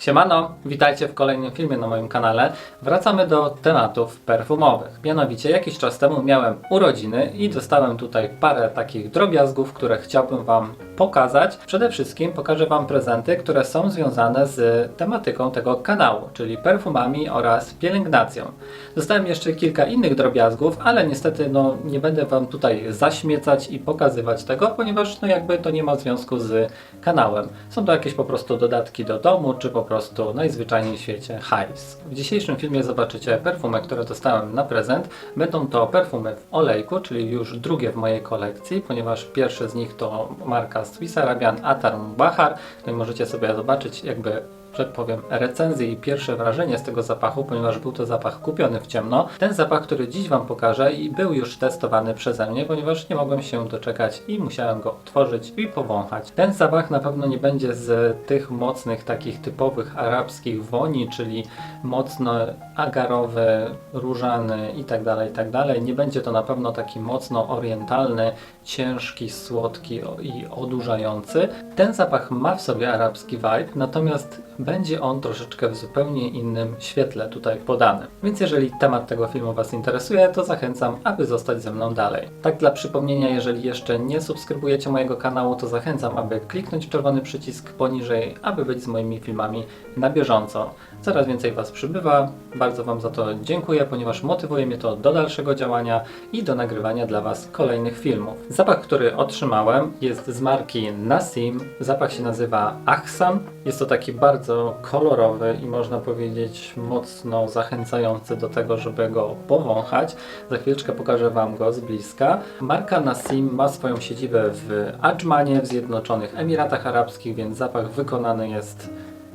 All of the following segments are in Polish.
Siemano, witajcie w kolejnym filmie na moim kanale. Wracamy do tematów perfumowych. Mianowicie jakiś czas temu miałem urodziny i dostałem tutaj parę takich drobiazgów, które chciałbym Wam pokazać. Przede wszystkim pokażę Wam prezenty, które są związane z tematyką tego kanału, czyli perfumami oraz pielęgnacją. Dostałem jeszcze kilka innych drobiazgów, ale niestety no, nie będę Wam tutaj zaśmiecać i pokazywać tego, ponieważ no, jakby to nie ma związku z kanałem. Są to jakieś po prostu dodatki do domu, czy po prostu najzwyczajniej w świecie hajs. W dzisiejszym filmie zobaczycie perfumy, które dostałem na prezent. Będą to perfumy w olejku, czyli już drugie w mojej kolekcji, ponieważ pierwszy z nich to marka Swiss Arabian Atar Bahar. No i możecie sobie zobaczyć jakby że tak powiem, recenzję i pierwsze wrażenie z tego zapachu, ponieważ był to zapach kupiony w ciemno. Ten zapach, który dziś Wam pokażę i był już testowany przeze mnie, ponieważ nie mogłem się doczekać i musiałem go otworzyć i powąchać. Ten zapach na pewno nie będzie z tych mocnych, takich typowych arabskich woni, czyli mocno agarowy, różany i tak dalej, i tak. Nie będzie to na pewno taki mocno orientalny, ciężki, słodki i odurzający. Ten zapach ma w sobie arabski vibe, natomiast będzie on troszeczkę w zupełnie innym świetle tutaj podany. Więc jeżeli temat tego filmu Was interesuje, to zachęcam, aby zostać ze mną dalej. Tak dla przypomnienia, jeżeli jeszcze nie subskrybujecie mojego kanału, to zachęcam, aby kliknąć czerwony przycisk poniżej, aby być z moimi filmami na bieżąco. Coraz więcej Was przybywa, bardzo Wam za to dziękuję, ponieważ motywuje mnie to do dalszego działania i do nagrywania dla Was kolejnych filmów. Zapach, który otrzymałem jest z marki Nassim, zapach się nazywa Ahsan. Jest to taki bardzo kolorowy i można powiedzieć mocno zachęcający do tego, żeby go powąchać. Za chwileczkę pokażę Wam go z bliska. Marka Nassim ma swoją siedzibę w Adżmanie w Zjednoczonych Emiratach Arabskich, więc zapach wykonany jest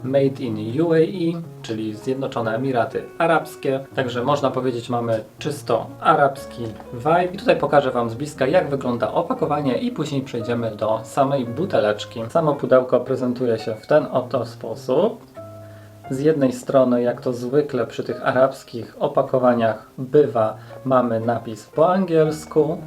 Made in UAE, czyli Zjednoczone Emiraty Arabskie. Także można powiedzieć, mamy czysto arabski vibe. I tutaj pokażę Wam z bliska, jak wygląda opakowanie, i później przejdziemy do samej buteleczki. Samo pudełko prezentuje się w ten oto sposób. Z jednej strony, jak to zwykle przy tych arabskich opakowaniach bywa, mamy napis po angielsku,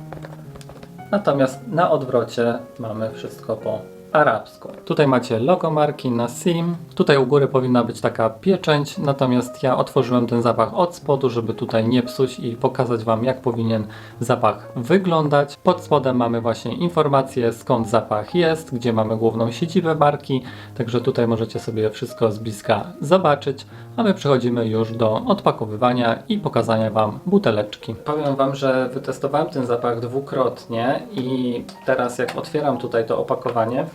natomiast na odwrocie mamy wszystko po arabsku. Tutaj macie logo marki Nassim. Tutaj u góry powinna być taka pieczęć, natomiast ja otworzyłem ten zapach od spodu, żeby tutaj nie psuć i pokazać Wam, jak powinien zapach wyglądać. Pod spodem mamy właśnie informację, skąd zapach jest, gdzie mamy główną siedzibę marki, także tutaj możecie sobie wszystko z bliska zobaczyć, a my przechodzimy już do odpakowywania i pokazania Wam buteleczki. Powiem Wam, że wytestowałem ten zapach dwukrotnie i teraz jak otwieram tutaj to opakowanie,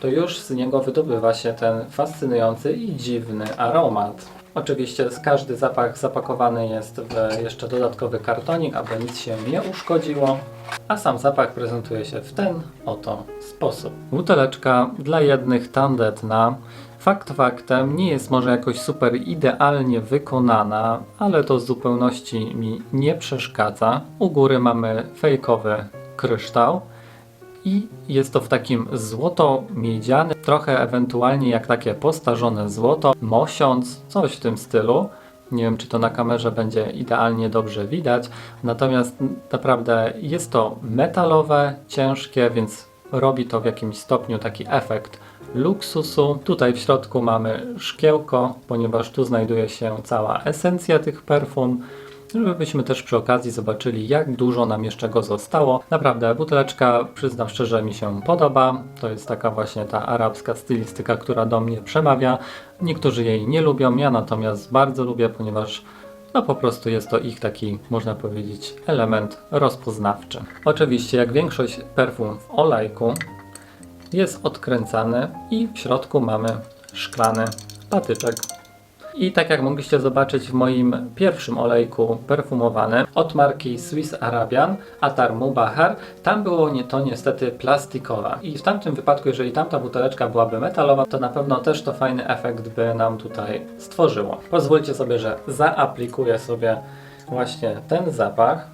to już z niego wydobywa się ten fascynujący i dziwny aromat. Oczywiście każdy zapach zapakowany jest w jeszcze dodatkowy kartonik, aby nic się nie uszkodziło, a sam zapach prezentuje się w ten oto sposób. Buteleczka dla jednych tandetna. Fakt faktem nie jest może jakoś super idealnie wykonana, ale to w zupełności mi nie przeszkadza. U góry mamy fejkowy kryształ. I jest to w takim złoto-miedziany, trochę ewentualnie jak takie postarzone złoto, mosiąc, coś w tym stylu. Nie wiem, czy to na kamerze będzie idealnie dobrze widać, natomiast naprawdę jest to metalowe, ciężkie, więc robi to w jakimś stopniu taki efekt luksusu. Tutaj w środku mamy szkiełko, ponieważ tu znajduje się cała esencja tych perfum żebyśmy też przy okazji zobaczyli, jak dużo nam jeszcze go zostało. Naprawdę, buteleczka, przyznam szczerze, mi się podoba. To jest taka właśnie ta arabska stylistyka, która do mnie przemawia. Niektórzy jej nie lubią, ja natomiast bardzo lubię, ponieważ no po prostu jest to ich taki, można powiedzieć, element rozpoznawczy. Oczywiście, jak większość perfum w olejku, jest odkręcany i w środku mamy szklany patyczek i tak jak mogliście zobaczyć w moim pierwszym olejku perfumowanym od marki Swiss Arabian Atar Mubahar, tam było nie to niestety plastikowa. I w tamtym wypadku, jeżeli tamta buteleczka byłaby metalowa, to na pewno też to fajny efekt by nam tutaj stworzyło. Pozwólcie sobie, że zaaplikuję sobie właśnie ten zapach.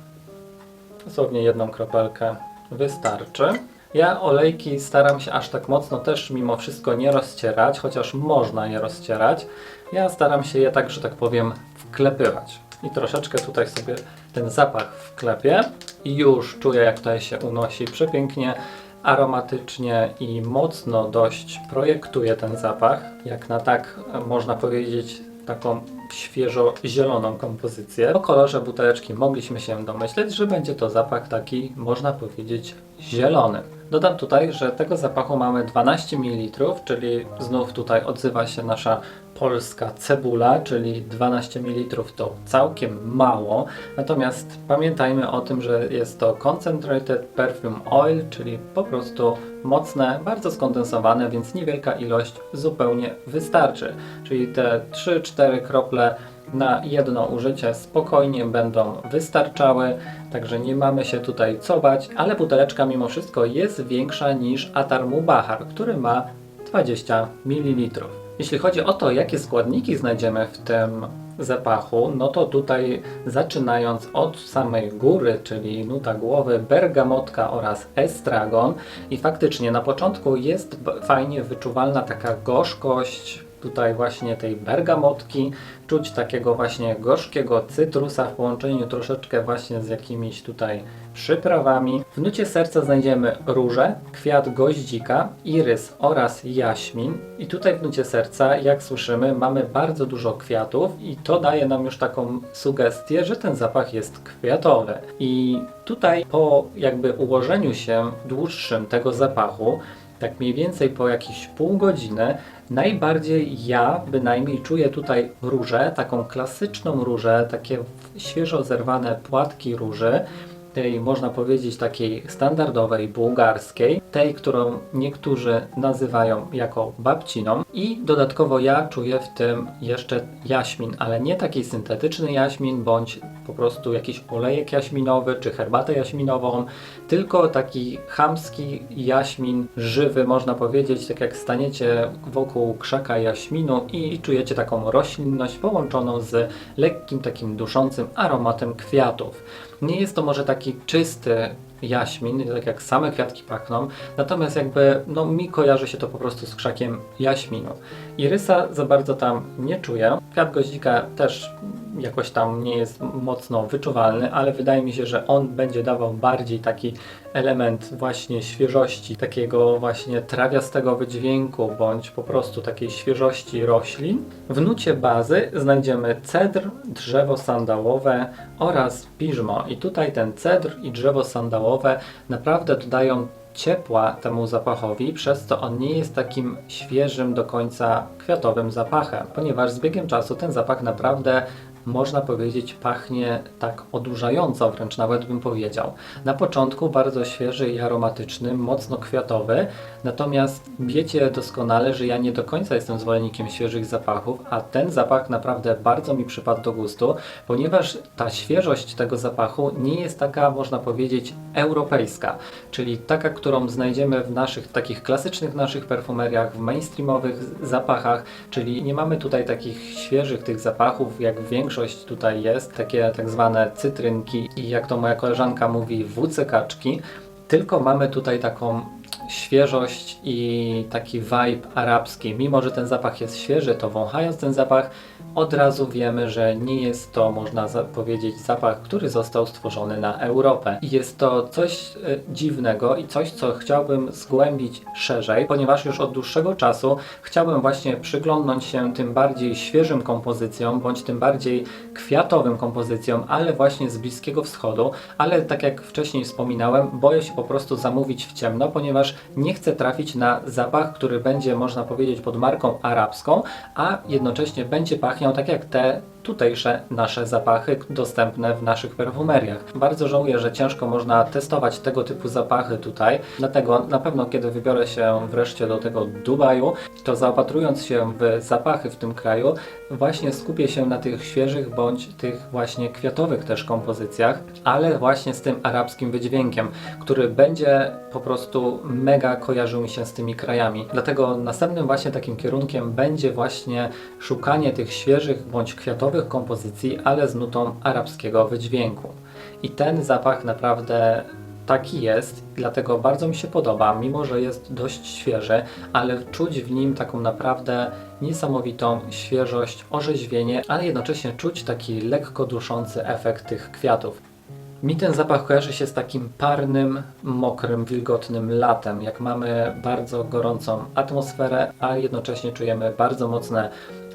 Dosłownie jedną kropelkę wystarczy. Ja olejki staram się aż tak mocno też mimo wszystko nie rozcierać, chociaż można je rozcierać. Ja staram się je tak, że tak powiem, wklepywać. I troszeczkę tutaj sobie ten zapach wklepię i już czuję, jak tutaj się unosi przepięknie, aromatycznie i mocno dość projektuje ten zapach, jak na tak e, można powiedzieć taką świeżo zieloną kompozycję. Po kolorze buteleczki mogliśmy się domyśleć, że będzie to zapach taki, można powiedzieć, zielony. Dodam tutaj, że tego zapachu mamy 12 ml, czyli znów tutaj odzywa się nasza polska cebula, czyli 12 ml to całkiem mało. Natomiast pamiętajmy o tym, że jest to concentrated perfume oil, czyli po prostu mocne, bardzo skondensowane, więc niewielka ilość zupełnie wystarczy. Czyli te 3-4 krople na jedno użycie spokojnie będą wystarczały, także nie mamy się tutaj co bać, ale buteleczka mimo wszystko jest większa niż Atar Mubahar, który ma 20 ml. Jeśli chodzi o to, jakie składniki znajdziemy w tym zapachu, no to tutaj zaczynając od samej góry, czyli nuta głowy, bergamotka oraz estragon. I faktycznie na początku jest fajnie wyczuwalna taka gorzkość tutaj właśnie tej bergamotki, czuć takiego właśnie gorzkiego cytrusa w połączeniu troszeczkę właśnie z jakimiś tutaj przyprawami. W nucie serca znajdziemy róże, kwiat goździka, irys oraz jaśmin. I tutaj w nucie serca, jak słyszymy, mamy bardzo dużo kwiatów i to daje nam już taką sugestię, że ten zapach jest kwiatowy. I tutaj po jakby ułożeniu się dłuższym tego zapachu, tak mniej więcej po jakieś pół godziny, najbardziej ja bynajmniej czuję tutaj różę, taką klasyczną różę, takie świeżo zerwane płatki róży, tej można powiedzieć takiej standardowej bułgarskiej, tej, którą niektórzy nazywają jako babciną i dodatkowo ja czuję w tym jeszcze jaśmin, ale nie taki syntetyczny jaśmin, bądź po prostu jakiś olejek jaśminowy, czy herbatę jaśminową, tylko taki chamski jaśmin żywy, można powiedzieć, tak jak staniecie wokół krzaka jaśminu i czujecie taką roślinność połączoną z lekkim takim duszącym aromatem kwiatów. Nie jest to może taki czysty jaśmin, tak jak same kwiatki pachną, natomiast jakby no, mi kojarzy się to po prostu z krzakiem jaśminu. Irysa za bardzo tam nie czuję. Kwiat goździka też jakoś tam nie jest mocno wyczuwalny, ale wydaje mi się, że on będzie dawał bardziej taki element właśnie świeżości, takiego właśnie trawiastego wydźwięku, bądź po prostu takiej świeżości roślin. W nucie bazy znajdziemy cedr, drzewo sandałowe oraz piżmo. I tutaj ten cedr i drzewo sandałowe naprawdę dodają ciepła temu zapachowi, przez co on nie jest takim świeżym do końca kwiatowym zapachem, ponieważ z biegiem czasu ten zapach naprawdę można powiedzieć, pachnie tak odurzająco, wręcz nawet bym powiedział. Na początku bardzo świeży i aromatyczny, mocno kwiatowy, natomiast wiecie doskonale, że ja nie do końca jestem zwolennikiem świeżych zapachów, a ten zapach naprawdę bardzo mi przypadł do gustu, ponieważ ta świeżość tego zapachu nie jest taka, można powiedzieć, europejska, czyli taka, którą znajdziemy w naszych takich klasycznych naszych perfumeriach, w mainstreamowych zapachach, czyli nie mamy tutaj takich świeżych tych zapachów, jak większość tutaj jest, takie tak zwane cytrynki i jak to moja koleżanka mówi, wucykaczki, tylko mamy tutaj taką świeżość i taki vibe arabski. Mimo, że ten zapach jest świeży, to wąchając ten zapach od razu wiemy, że nie jest to, można powiedzieć, zapach, który został stworzony na Europę. I jest to coś e, dziwnego i coś, co chciałbym zgłębić szerzej, ponieważ już od dłuższego czasu chciałbym właśnie przyglądnąć się tym bardziej świeżym kompozycjom, bądź tym bardziej kwiatowym kompozycjom, ale właśnie z Bliskiego Wschodu. Ale tak jak wcześniej wspominałem, boję się po prostu zamówić w ciemno, ponieważ nie chcę trafić na zapach, który będzie, można powiedzieć, pod marką arabską, a jednocześnie będzie pachniał tak jak te tutejsze nasze zapachy dostępne w naszych perfumeriach. Bardzo żałuję, że ciężko można testować tego typu zapachy tutaj, dlatego na pewno kiedy wybiorę się wreszcie do tego Dubaju, to zaopatrując się w zapachy w tym kraju, właśnie skupię się na tych świeżych bądź tych właśnie kwiatowych też kompozycjach, ale właśnie z tym arabskim wydźwiękiem, który będzie po prostu mega kojarzył mi się z tymi krajami. Dlatego następnym właśnie takim kierunkiem będzie właśnie szukanie tych świeżych bądź kwiatowych kompozycji, ale z nutą arabskiego wydźwięku. I ten zapach naprawdę taki jest, dlatego bardzo mi się podoba, mimo że jest dość świeży, ale czuć w nim taką naprawdę niesamowitą świeżość, orzeźwienie, ale jednocześnie czuć taki lekko duszący efekt tych kwiatów. Mi ten zapach kojarzy się z takim parnym, mokrym, wilgotnym latem, jak mamy bardzo gorącą atmosferę, a jednocześnie czujemy bardzo mocne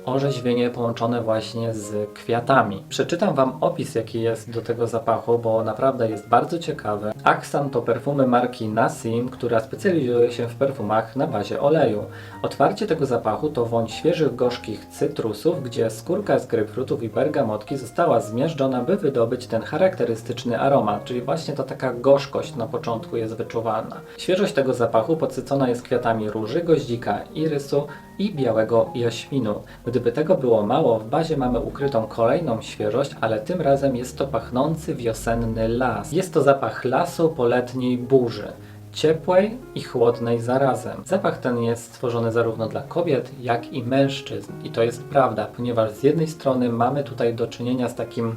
orzeźwienie połączone właśnie z kwiatami. Przeczytam Wam opis, jaki jest do tego zapachu, bo naprawdę jest bardzo ciekawy. Axan to perfumy marki Nassim, która specjalizuje się w perfumach na bazie oleju. Otwarcie tego zapachu to woń świeżych, gorzkich cytrusów, gdzie skórka z grejpfrutów i bergamotki została zmiażdżona, by wydobyć ten charakterystyczny aromat, czyli właśnie ta taka gorzkość na początku jest wyczuwalna. Świeżość tego zapachu podsycona jest kwiatami róży, goździka, irysu i białego jaśminu. Gdyby tego było mało, w bazie mamy ukrytą kolejną świeżość, ale tym razem jest to pachnący wiosenny las. Jest to zapach lasu po letniej burzy. Ciepłej i chłodnej zarazem. Zapach ten jest stworzony zarówno dla kobiet, jak i mężczyzn. I to jest prawda, ponieważ z jednej strony mamy tutaj do czynienia z takim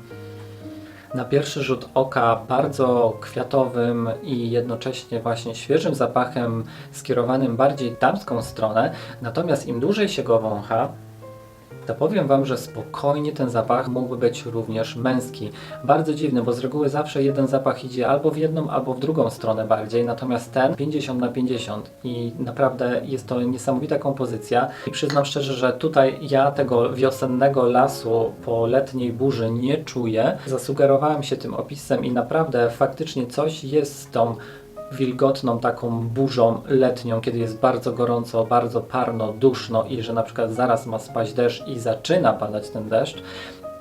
na pierwszy rzut oka bardzo kwiatowym i jednocześnie właśnie świeżym zapachem skierowanym bardziej damską stronę, natomiast im dłużej się go wącha, to powiem Wam, że spokojnie ten zapach mógłby być również męski. Bardzo dziwny, bo z reguły zawsze jeden zapach idzie albo w jedną, albo w drugą stronę bardziej, natomiast ten 50 na 50 i naprawdę jest to niesamowita kompozycja i przyznam szczerze, że tutaj ja tego wiosennego lasu po letniej burzy nie czuję. Zasugerowałem się tym opisem i naprawdę faktycznie coś jest z tą wilgotną taką burzą letnią, kiedy jest bardzo gorąco, bardzo parno, duszno i że na przykład zaraz ma spaść deszcz i zaczyna padać ten deszcz,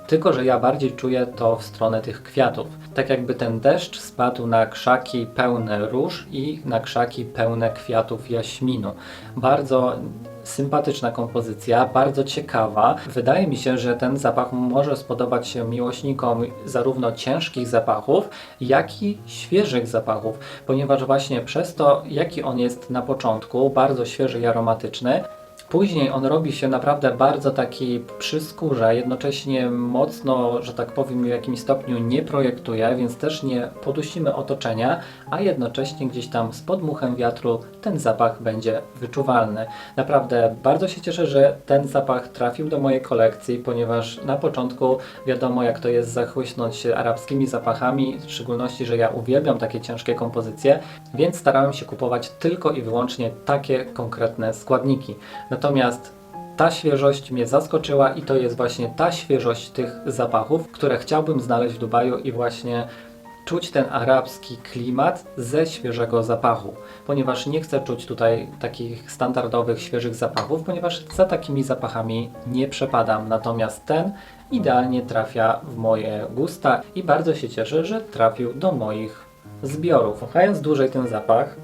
tylko, że ja bardziej czuję to w stronę tych kwiatów. Tak jakby ten deszcz spadł na krzaki pełne róż i na krzaki pełne kwiatów jaśminu. Bardzo sympatyczna kompozycja, bardzo ciekawa. Wydaje mi się, że ten zapach może spodobać się miłośnikom zarówno ciężkich zapachów, jak i świeżych zapachów, ponieważ właśnie przez to, jaki on jest na początku, bardzo świeży i aromatyczny, Później on robi się naprawdę bardzo taki przy skórze, jednocześnie mocno, że tak powiem, w jakimś stopniu nie projektuje, więc też nie podusimy otoczenia, a jednocześnie gdzieś tam z podmuchem wiatru ten zapach będzie wyczuwalny. Naprawdę bardzo się cieszę, że ten zapach trafił do mojej kolekcji, ponieważ na początku wiadomo jak to jest zachłysnąć się arabskimi zapachami, w szczególności, że ja uwielbiam takie ciężkie kompozycje, więc starałem się kupować tylko i wyłącznie takie konkretne składniki. Natomiast ta świeżość mnie zaskoczyła i to jest właśnie ta świeżość tych zapachów, które chciałbym znaleźć w Dubaju i właśnie czuć ten arabski klimat ze świeżego zapachu, ponieważ nie chcę czuć tutaj takich standardowych, świeżych zapachów, ponieważ za takimi zapachami nie przepadam. Natomiast ten idealnie trafia w moje gusta i bardzo się cieszę, że trafił do moich zbiorów. Wąchając dłużej ten zapach,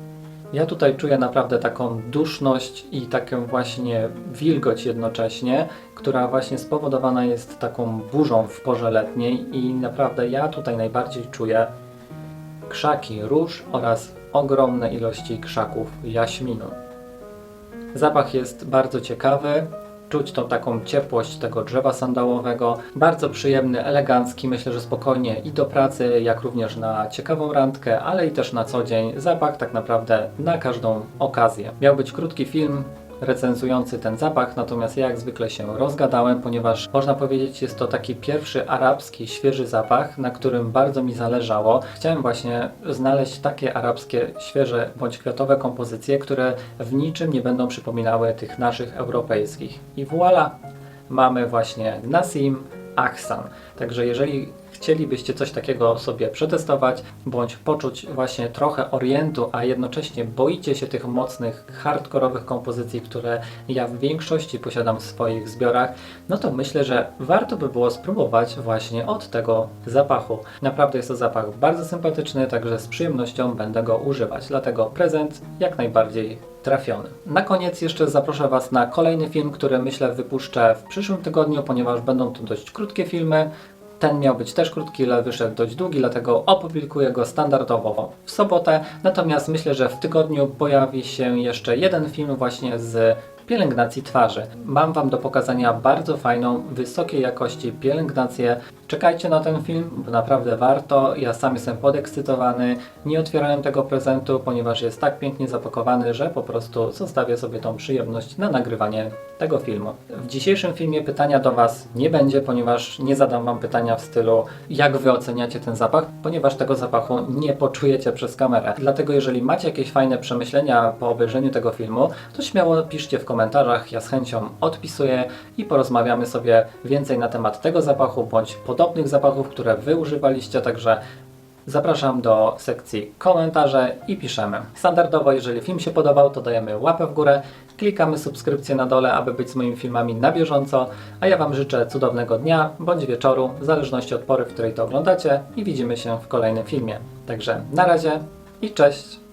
ja tutaj czuję naprawdę taką duszność i taką właśnie wilgoć jednocześnie, która właśnie spowodowana jest taką burzą w porze letniej i naprawdę ja tutaj najbardziej czuję krzaki róż oraz ogromne ilości krzaków jaśminu. Zapach jest bardzo ciekawy, czuć tą taką ciepłość tego drzewa sandałowego. Bardzo przyjemny, elegancki, myślę, że spokojnie i do pracy, jak również na ciekawą randkę, ale i też na co dzień. Zapach tak naprawdę na każdą okazję. Miał być krótki film, recenzujący ten zapach, natomiast ja jak zwykle się rozgadałem, ponieważ można powiedzieć jest to taki pierwszy arabski, świeży zapach, na którym bardzo mi zależało. Chciałem właśnie znaleźć takie arabskie, świeże bądź kwiatowe kompozycje, które w niczym nie będą przypominały tych naszych europejskich. I voilà, mamy właśnie Nassim Aksan. Także jeżeli chcielibyście coś takiego sobie przetestować, bądź poczuć właśnie trochę orientu, a jednocześnie boicie się tych mocnych, hardkorowych kompozycji, które ja w większości posiadam w swoich zbiorach, no to myślę, że warto by było spróbować właśnie od tego zapachu. Naprawdę jest to zapach bardzo sympatyczny, także z przyjemnością będę go używać, dlatego prezent jak najbardziej trafiony. Na koniec jeszcze zaproszę Was na kolejny film, który myślę wypuszczę w przyszłym tygodniu, ponieważ będą to dość krótkie filmy. Ten miał być też krótki, ale wyszedł dość długi, dlatego opublikuję go standardowo w sobotę. Natomiast myślę, że w tygodniu pojawi się jeszcze jeden film właśnie z pielęgnacji twarzy. Mam Wam do pokazania bardzo fajną, wysokiej jakości pielęgnację. Czekajcie na ten film, bo naprawdę warto. Ja sam jestem podekscytowany. Nie otwierałem tego prezentu, ponieważ jest tak pięknie zapakowany, że po prostu zostawię sobie tą przyjemność na nagrywanie tego filmu. W dzisiejszym filmie pytania do Was nie będzie, ponieważ nie zadam Wam pytania w stylu jak Wy oceniacie ten zapach, ponieważ tego zapachu nie poczujecie przez kamerę. Dlatego jeżeli macie jakieś fajne przemyślenia po obejrzeniu tego filmu, to śmiało piszcie w komentarzach, ja z chęcią odpisuję i porozmawiamy sobie więcej na temat tego zapachu bądź podobnych zapachów, które Wy używaliście, także Zapraszam do sekcji komentarze i piszemy. Standardowo, jeżeli film się podobał, to dajemy łapę w górę, klikamy subskrypcję na dole, aby być z moimi filmami na bieżąco, a ja Wam życzę cudownego dnia bądź wieczoru, w zależności od pory, w której to oglądacie i widzimy się w kolejnym filmie. Także na razie i cześć!